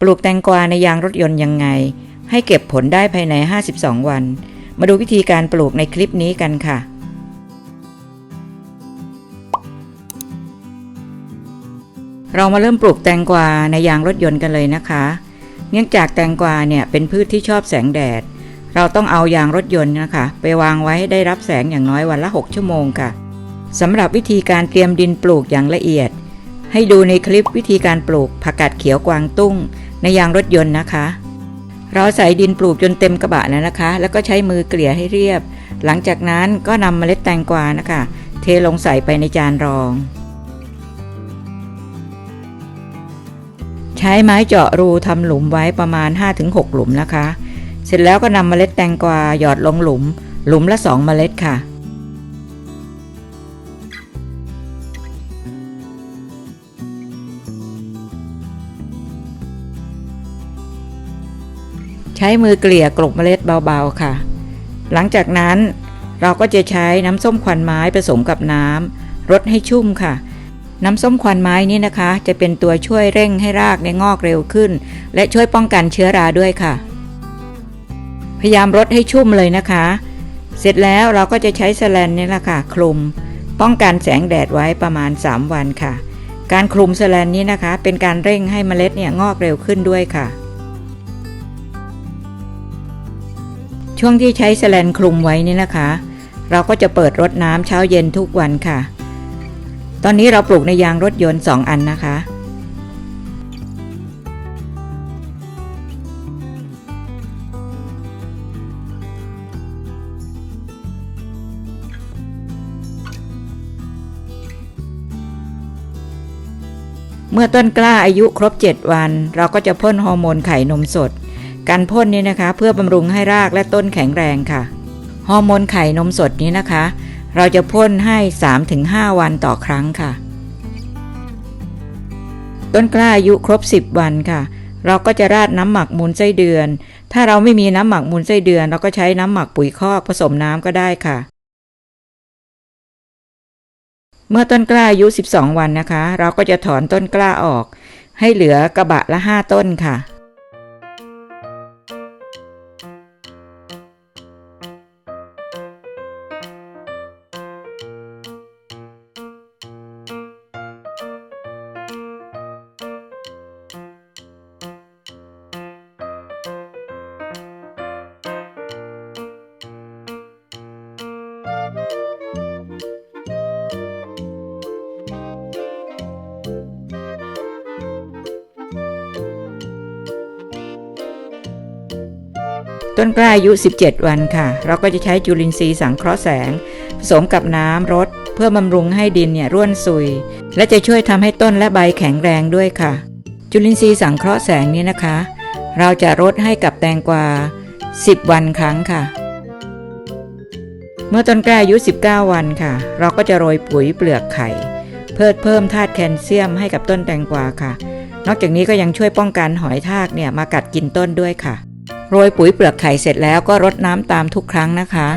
ปลูกแตงกวาในยางรถยนต์ยังไง ให้เก็บผลได้ภายใน 52 วัน มาดูวิธีการปลูกในคลิปนี้กันค่ะ เรามาเริ่มปลูกแตงกวาในยางรถยนต์กันเลยนะคะ เนื่องจากแตงกวาเนี่ยเป็นพืชที่ชอบแสงแดด เราต้องเอายางรถยนต์นะคะ ไปวางไว้ให้ได้รับแสงอย่างน้อยวันละ 6 ชั่วโมงค่ะสำหรับวิธีการเตรียมดินปลูกอย่างละเอียด ให้ดูในคลิปวิธีการปลูกผักกาดเขียวกวางตุ้ง ในยางรถยนต์นะคะ เราใส่ดินปลูกจนเต็มกระบะแล้วนะคะ แล้วก็ใช้มือเกลี่ยให้เรียบ หลังจากนั้นก็นำเมล็ดแตงกวานะคะ เทลงใส่ไปในจานรอง ใช้ไม้เจาะรูทำหลุมไว้ประมาณ 5-6 หลุมนะคะ เสร็จแล้วก็นำเมล็ดแตงกวาหยอดลงหลุม หลุมละ 2 เมล็ดค่ะ ช้มือเกลี่ยกลบเมล็ดเบาๆค่ะ หลังจากนั้นเราก็จะใช้น้ำส้มควันไม้ผสมกับน้ำรดให้ชุ่มค่ะ น้ำส้มควันไม้นี้นะคะ จะเป็นตัวช่วยเร่งให้รากในงอกเร็วขึ้น และช่วยป้องกันเชื้อราด้วยค่ะ พยายามรดให้ชุ่มเลยนะคะ เสร็จแล้วเราก็จะใช้แสแลนนี่แหละค่ะคลุม ป้องกันแสงแดดไว้ประมาณ 3 วันค่ะ การคลุมแสแลนนี้นะคะ เป็นการเร่งให้เมล็ดเนี่ยงอกเร็วขึ้นด้วยค่ะ ช่วงที่ใช้แสแลนคลุมไว้นี่นะคะ เราก็จะเปิดรดน้ำเช้าเย็นทุกวันค่ะ ตอนนี้เราปลูกในยางรถยนต์ 2 อันนะคะเมื่อต้นกล้าอายุครบ 7 วัน เราก็จะพ่นฮอร์โมนไข่นมสด การพ่นนี้นะคะ เพื่อบำรุงให้รากและต้นแข็งแรงค่ะ ฮอร์โมนไข่นมสดนี้นะคะ เราจะพ่นให้ 3-5 วันต่อครั้งค่ะ ต้นกล้าอายุครบ 10 วันค่ะ เราก็จะราดน้ำหมักมูลไส้เดือน ถ้าเราไม่มีน้ำหมักมูลไส้เดือน เราก็ใช้น้ำหมักปุ๋ยคอกผสมน้ำก็ได้ค่ะเมื่อต้นกล้าอายุ 12 วันนะคะ เราก็จะถอนต้นกล้าออก ให้เหลือกระบะละ 5 ต้นค่ะ ต้นกล้าอายุ 17 วันค่ะ เราก็จะใช้จุลินทรีย์สังเคราะห์แสง ผสมกับน้ำรดเพื่อบำรุงให้ดินเนี่ยร่วนซุย และจะช่วยทำให้ต้นและใบแข็งแรงด้วยค่ะ จุลินทรีย์สังเคราะห์แสงนี้นะคะ เราจะรดให้กับแตงกวา 10 วันครั้งค่ะ เมื่อต้นกล้าอายุ 19 วันค่ะ เราก็จะโรยปุ๋ยเปลือกไข่ เพื่อเพิ่มธาตุแคลเซียมให้กับต้นแตงกวาค่ะ นอกจากนี้ก็ยังช่วยป้องกันหอยทากเนี่ยมากัดกินต้นด้วยค่ะ โรยปุ๋ยเปลือกไข่เสร็จแล้วก็รดน้ำตามทุกครั้งนะคะ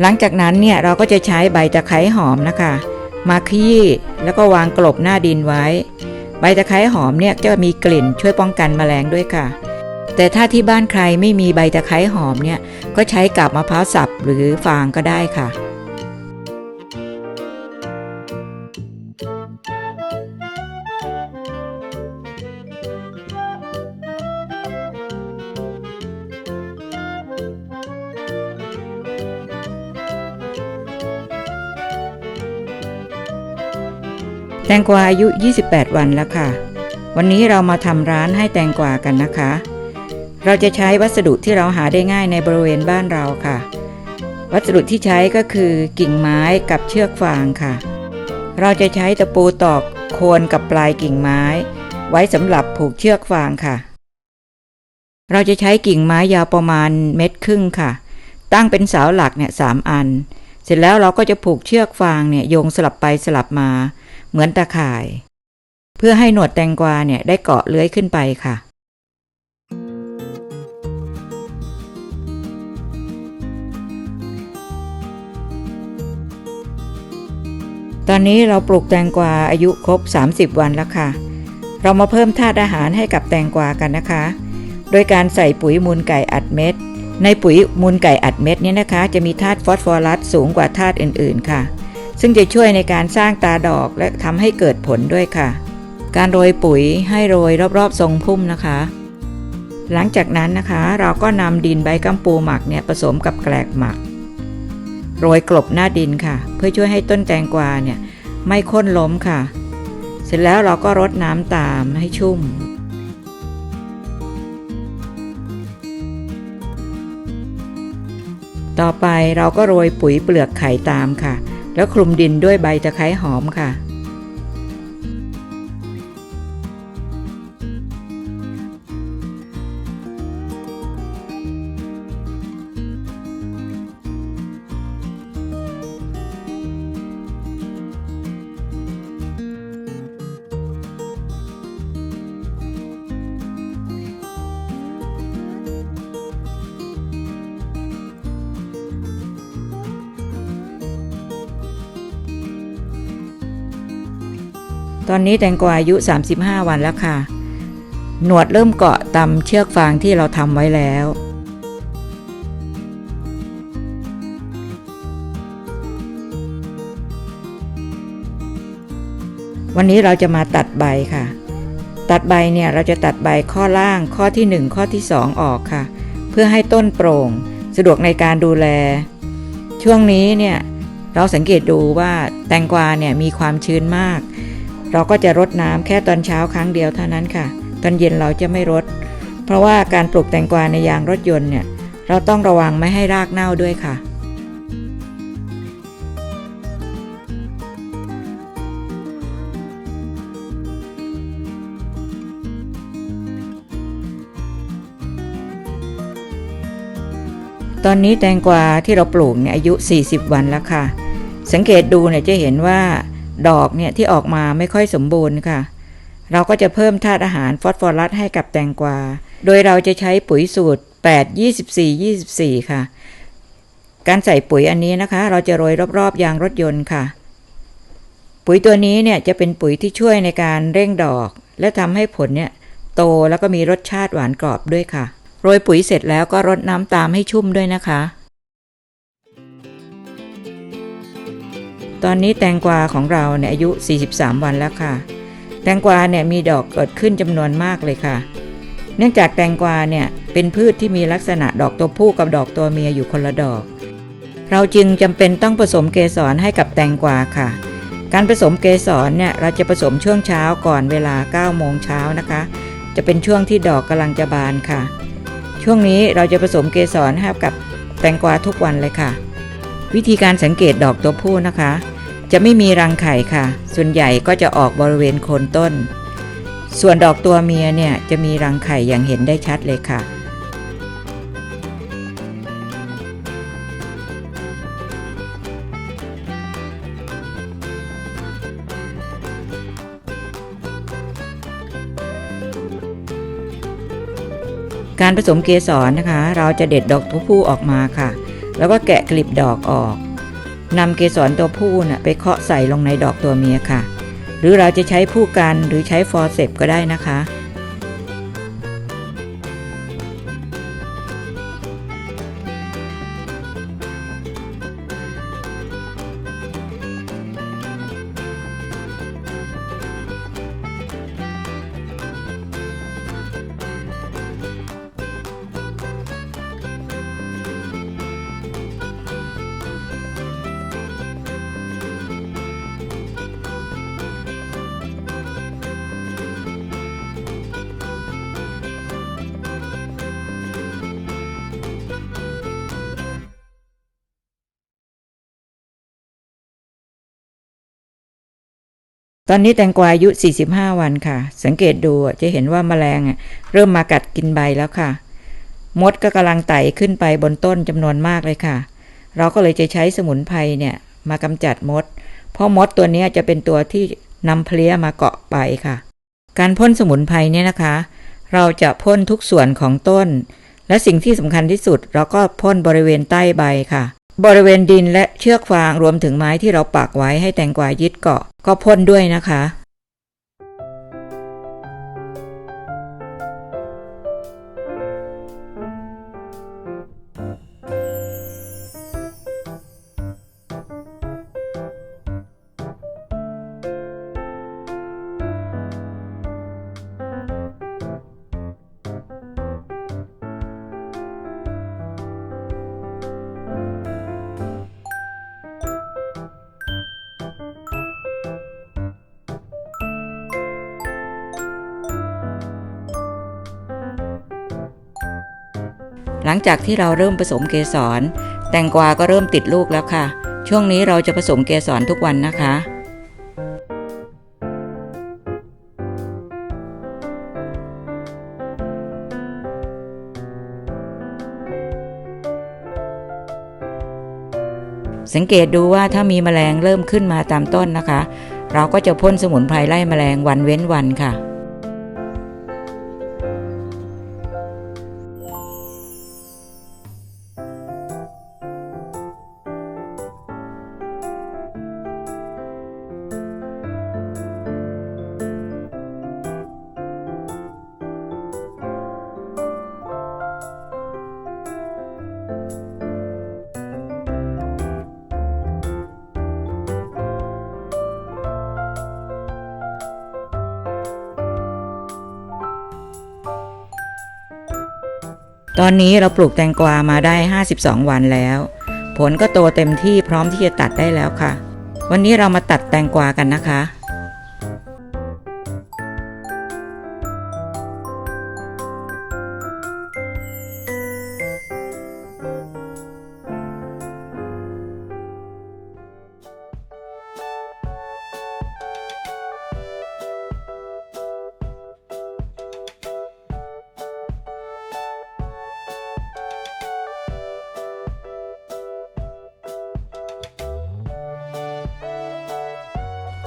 หลังจากนั้นเนี่ยเราก็จะใช้ใบตะไคร้หอมนะคะ มาขยี้แล้วก็วางกลบหน้าดินไว้ ใบตะไคร้หอมเนี่ยจะมีกลิ่นช่วยป้องกันแมลงด้วยค่ะ แต่ถ้าที่บ้านใครไม่มีใบตะไคร้หอมเนี่ยก็ใช้กาบมะพร้าวสับหรือฟางก็ได้ค่ะ แตงกวาอายุ 28 วันแล้วค่ะ วันนี้เรามาทำร้านให้แตงกวากันนะคะ เราจะใช้วัสดุที่เราหาได้ง่ายในบริเวณบ้านเราค่ะ วัสดุที่ใช้ก็คือกิ่งไม้กับเชือกฟางค่ะ เราจะใช้ตะปูตอกโคนกับปลายกิ่งไม้ ไว้สำหรับผูกเชือกฟางค่ะ เราจะใช้กิ่งไม้ยาวประมาณเม็ดครึ่งค่ะ ตั้งเป็นเสาหลักเนี่ยสามอัน เสร็จแล้วเราก็จะผูกเชือกฟางเนี่ยโยงสลับไปสลับมา เหมือนตาข่าย เพื่อให้หนวดแตงกวาเนี่ยได้เกาะเลื้อยขึ้นไปค่ะ ตอนนี้เราปลูกแตงกวาอายุครบ 30 วันแล้วค่ะ เรามาเพิ่มธาตุอาหารให้กับแตงกวากันนะคะ โดยการใส่ปุ๋ยมูลไก่อัดเม็ดในปุ๋ยมูลไก่อัดเม็ดนี้นะคะ จะมีธาตุฟอสฟอรัสสูงกว่าธาตุอื่นๆค่ะ ซึ่งจะช่วยในการสร้างตาดอกและทำให้เกิดผลด้วยค่ะ การโรยปุ๋ยให้โรยรอบๆทรงพุ่มนะคะ หลังจากนั้นนะคะเราก็นำดินใบกัมปูหมักเนี่ยผสมกับแกลกหมัก โรยกลบหน้าดินค่ะ เพื่อช่วยให้ต้นแตงกวาเนี่ยไม่ค่นล้มค่ะ เสร็จแล้วเราก็รดน้ำตามให้ชุ่มต่อไปเราก็โรยปุ๋ยเปลือกไข่ตามค่ะ แล้วคลุมดินด้วยใบตะไคร้หอมค่ะ ตอนนี้แตงกวาอายุ 35 วันแล้วค่ะ หนวดเริ่มเกาะตามเชือกฟางที่เราทำไว้แล้ว วันนี้เราจะมาตัดใบค่ะ ตัดใบเนี่ยเราจะตัดใบข้อล่างข้อที่ 1 ข้อที่ 2 ออกค่ะ เพื่อให้ต้นโปร่ง สะดวกในการดูแล ช่วงนี้เนี่ยเราสังเกตดูว่าแตงกวาเนี่ยมีความชื้นมาก เราก็จะรดน้ำแค่ตอนเช้าครั้งเดียวเท่านั้นค่ะ ตอนเย็นเราจะไม่รด เพราะว่าการปลูกแตงกวาในยางรถยนต์เนี่ย เราต้องระวังไม่ให้รากเน่าด้วยค่ะ ตอนนี้แตงกวาที่เราปลูกเนี่ยอายุ 40 วันแล้วค่ะ สังเกตดูเนี่ยจะเห็นว่า ดอกเนี่ยที่ออกมาไม่ค่อยสมบูรณ์ค่ะ เราก็จะเพิ่มธาตุอาหารฟอสฟอรัสให้กับแตงกวา โดยเราจะใช้ปุ๋ยสูตร 8 24 24 ค่ะ การใส่ปุ๋ยอันนี้นะคะ เราจะโรยรอบๆยางรถยนต์ค่ะ ปุ๋ยตัวนี้เนี่ยจะเป็นปุ๋ยที่ช่วยในการเร่งดอก และทำให้ผลเนี่ยโตแล้วก็มีรสชาติหวานกรอบด้วยค่ะ โรยปุ๋ยเสร็จแล้วก็รดน้ำตามให้ชุ่มด้วยนะคะ ตอนนี้แตงกวาของเราเนี่ยอายุ 43 วันแล้วค่ะ แตงกวาเนี่ยมีดอกเกิดขึ้นจำนวนมากเลยค่ะ เนื่องจากแตงกวาเนี่ยเป็นพืชที่มีลักษณะดอกตัวผู้กับดอกตัวเมียอยู่คนละดอก เราจึงจำเป็นต้องผสมเกสรให้กับแตงกวาค่ะ การผสมเกสรเนี่ยเราจะผสมช่วงเช้าก่อนเวลา 9 โมงเช้านะคะ จะเป็นช่วงที่ดอกกำลังจะบานค่ะ ช่วงนี้เราจะผสมเกสรให้กับแตงกวาทุกวันเลยค่ะ วิธีการสังเกตดอกตัวผู้นะคะ จะไม่มีรังไข่ค่ะ ส่วนใหญ่ก็จะออกบริเวณโคนต้น ส่วนดอกตัวเมียเนี่ยจะมีรังไข่อย่างเห็นได้ชัดเลยค่ะการผสมเกสรนะคะ เราจะเด็ดดอกตัวผู้ออกมาค่ะ แล้วก็แกะกลีบดอกออกนำเกสรตัวผู้น่ะไปเคาะใส่ลงในดอกตัวเมียค่ะ หรือเราจะใช้ผู้กันหรือใช้ฟอร์เซปก็ได้นะคะ ตอนนี้แตงกวาอายุ 45 วันค่ะ สังเกตดูจะเห็นว่าแมลงเริ่มมากัดกินใบแล้วค่ะ มดก็กำลังไต่ขึ้นไปบนต้นจำนวนมากเลยค่ะ เราก็เลยจะใช้สมุนไพรเนี่ยมากำจัดมด เพราะมดตัวนี้จะเป็นตัวที่นำเพลี้ยมาเกาะใบค่ะ การพ่นสมุนไพรเนี่ยนะคะ เราจะพ่นทุกส่วนของต้น และสิ่งที่สำคัญที่สุด เราก็พ่นบริเวณใต้ใบค่ะ บริเวณดินและเชือกฟางรวมถึงไม้ที่เราปักไว้ให้แตงกวายึดเกาะ ก็พ่นด้วยนะคะ หลังจากที่เราเริ่มผสมเกสร แตงกวาก็เริ่มติดลูกแล้วค่ะ ช่วงนี้เราจะผสมเกสรทุกวันนะคะสังเกตดูว่าถ้ามีแมลงเริ่มขึ้นมาตามต้นนะคะ เราก็จะพ่นสมุนไพรไล่แมลงวันเว้นวันค่ะ ตอนนี้เราปลูกแตงกวามาได้ 52 วันแล้ว ผลก็โตเต็มที่พร้อมที่จะตัดได้แล้วค่ะ วันนี้เรามาตัดแตงกวากันนะคะ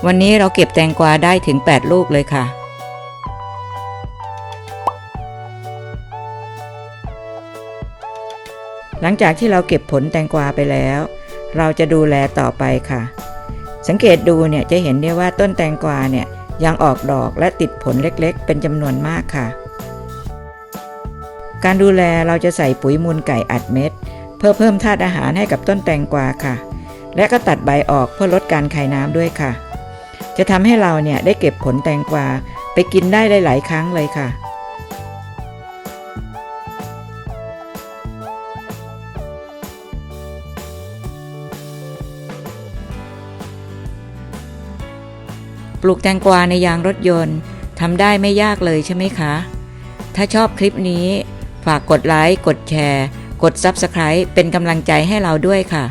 วันนี้เราเก็บแตงกวาได้ถึง 8 ลูกเลยค่ะ หลังจากที่เราเก็บผลแตงกวาไปแล้ว เราจะดูแลต่อไปค่ะ สังเกตดูเนี่ยจะเห็นได้ว่าต้นแตงกวาเนี่ยยังออกดอกและติดผลเล็กๆ เป็นจำนวนมากค่ะ การดูแลเราจะใส่ปุ๋ยมูลไก่อัดเม็ด เพื่อเพิ่มธาตุอาหารให้กับต้นแตงกวาค่ะ และก็ตัดใบออกเพื่อลดการคายน้ำด้วยค่ะ จะทำให้เราเนี่ยได้เก็บผลแตงกวาไปกินได้หลาย ๆ ครั้งเลยค่ะ ปลูกแตงกวาในยางรถยนต์ทำได้ไม่ยากเลยใช่ไหมคะ ถ้าชอบคลิปนี้ ฝากกดไลค์ กดแชร์ กด Subscribe เป็นกำลังใจให้เราด้วยค่ะ